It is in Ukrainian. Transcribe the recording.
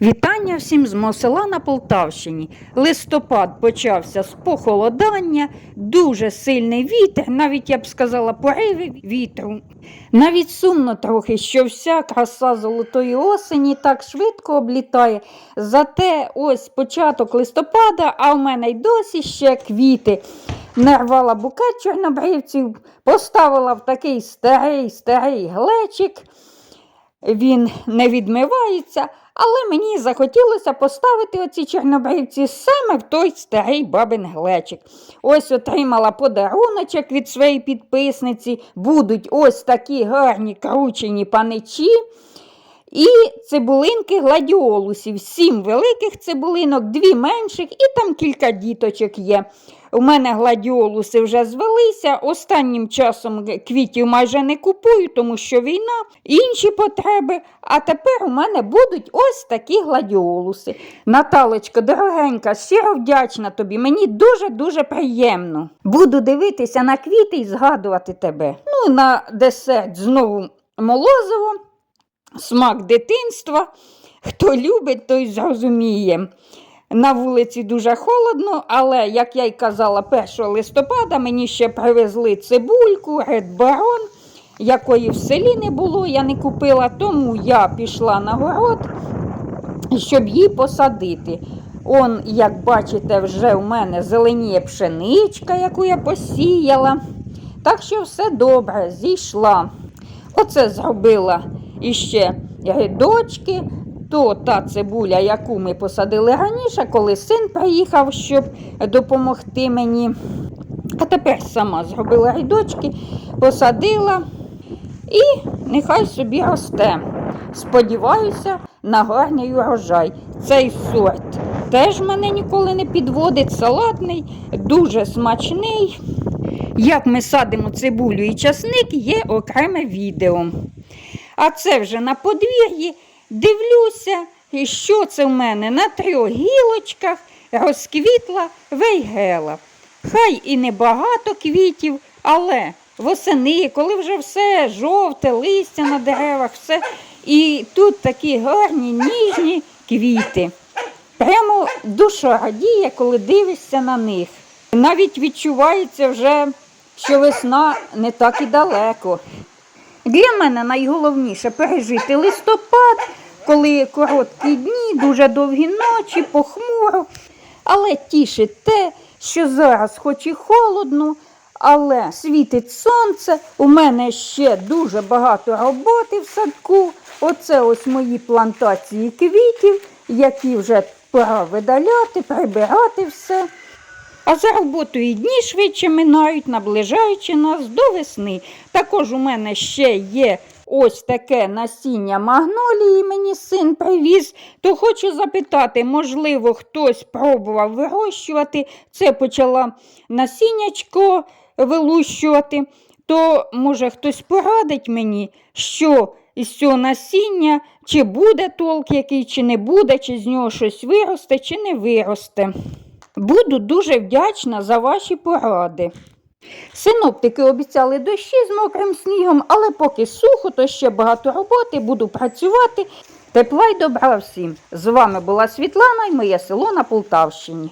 Вітання всім з мого на Полтавщині. Листопад почався з похолодання, дуже сильний вітер, навіть я б сказала, пориви вітру. Навіть сумно трохи, що вся краса золотої осені так швидко облітає. Зате ось початок листопада, а в мене й досі ще квіти. Нарвала букет чорнобривців, поставила в такий старий старий глечик він не відмивається, але мені захотілося поставити оці чорнобривці саме в той старий бабин глечик. Ось отримала подаруночок від своєї підписниці. Будуть ось такі гарні кручені паничі. І цибулинки гладіолусів, сім великих цибулинок, дві менших, і там кілька діточок є. У мене гладіолуси вже звелися. Останнім часом квітів майже не купую, тому що війна, інші потреби. А тепер у мене будуть ось такі гладіолуси. Наталочко, дорогенька, щиро вдячна тобі. Мені дуже-дуже приємно. Буду дивитися на квіти і згадувати тебе. Ну, на десерт знову молозиво смак дитинства. Хто любить, той зрозуміє. На вулиці дуже холодно, але, як я й казала, 1 листопада мені ще привезли цибульку, Baron, якої в селі не було, я не купила, тому я пішла на город, щоб її посадити. Он, як бачите, вже в мене зеленіє пшеничка, яку я посіяла. Так що все добре, зійшла. Оце зробила іще рядочки, то та цибуля, яку ми посадили раніше, коли син приїхав, щоб допомогти мені. А тепер сама зробила рядочки, посадила і нехай собі росте. Сподіваюся на гарний урожай. Цей сорт теж мене ніколи не підводить, салатний, дуже смачний. Як ми садимо цибулю і часник, є окреме відео. А це вже на подвір'ї. Дивлюся, і що це в мене на трьох гілочках розквітла вейгела. Хай і небагато квітів, але восени, коли вже все жовте, листя на деревах, все. І тут такі гарні ніжні квіти. Прямо душа радіє, коли дивишся на них. Навіть відчувається вже, що весна не так і далеко. Для мене найголовніше пережити листопад, коли короткі дні, дуже довгі ночі, похмуро. Але тішить те, що зараз хоч і холодно, але світить сонце. У мене ще дуже багато роботи в садку. Оце ось мої плантації квітів, які вже пора видаляти, прибирати все. А за роботою дні швидше минають, наближаючи нас до весни. Також у мене ще є ось таке насіння магнолії, мені син привіз. То хочу запитати, можливо, хтось пробував вирощувати. Це почала насіннячко вилущувати. То, може, хтось порадить мені, що із цього насіння, чи буде толк який, чи не буде, чи з нього щось виросте, чи не виросте. Буду дуже вдячна за ваші поради. Синоптики обіцяли дощі з мокрим снігом, але поки сухо, то ще багато роботи, буду працювати. Тепла й добра всім. З вами була Світлана і моє село на Полтавщині.